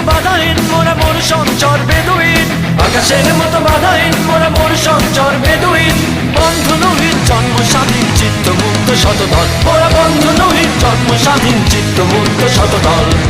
মতো বাধাহীন মোরা মোর সঞ্চর বেদুইন। আকাশের মতো বাধাহীন মোরা মোর সঞ্চর বেদুইন। বন্ধু নহিত জন্ম স্বাধীন চিত্ত মুক্ত শতদল। মোরা বন্ধু নহিত জন্ম স্বাধীন চিত্ত মুক্ত শতদল।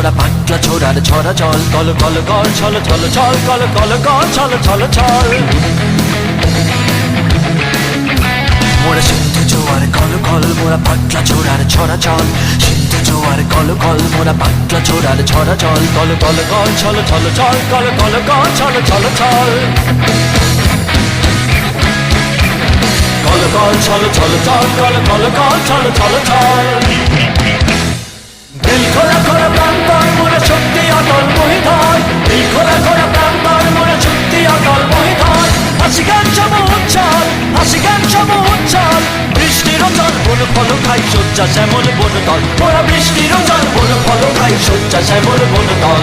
মোরা পাটলা ছোড়ার ছড়া চল কল কল কল ছল ছল ছল কল কল কল ছল ছল ছল মোরা সিন্ধু জোয়ার কল কল মোরা পাটলা ছোড়ার ছড়া চল সিন্ধু জোয়ার কল কল মোরা পাটলা ছোড়ার ছড়া চল কল কল কল ছল ছল ছল কল কল কল ছল ছল ছল কল কল ছল ছল ছল কল কল কল ছল ছল ছল খোলা খোলা প্রান্তর মোরা সত্যি অটল মহিধর এই খোলা খোলা প্রান্তর মোরা সত্যি অটল মহিধর হাসি গান সম উচ্ছল, হাসি গান সম উচ্ছল। বৃষ্টির জল বন ফল খাই সজ্জা শ্যামল মোরা বৃষ্টির জল বন ফল খাই সজ্জা শ্যামল বন তল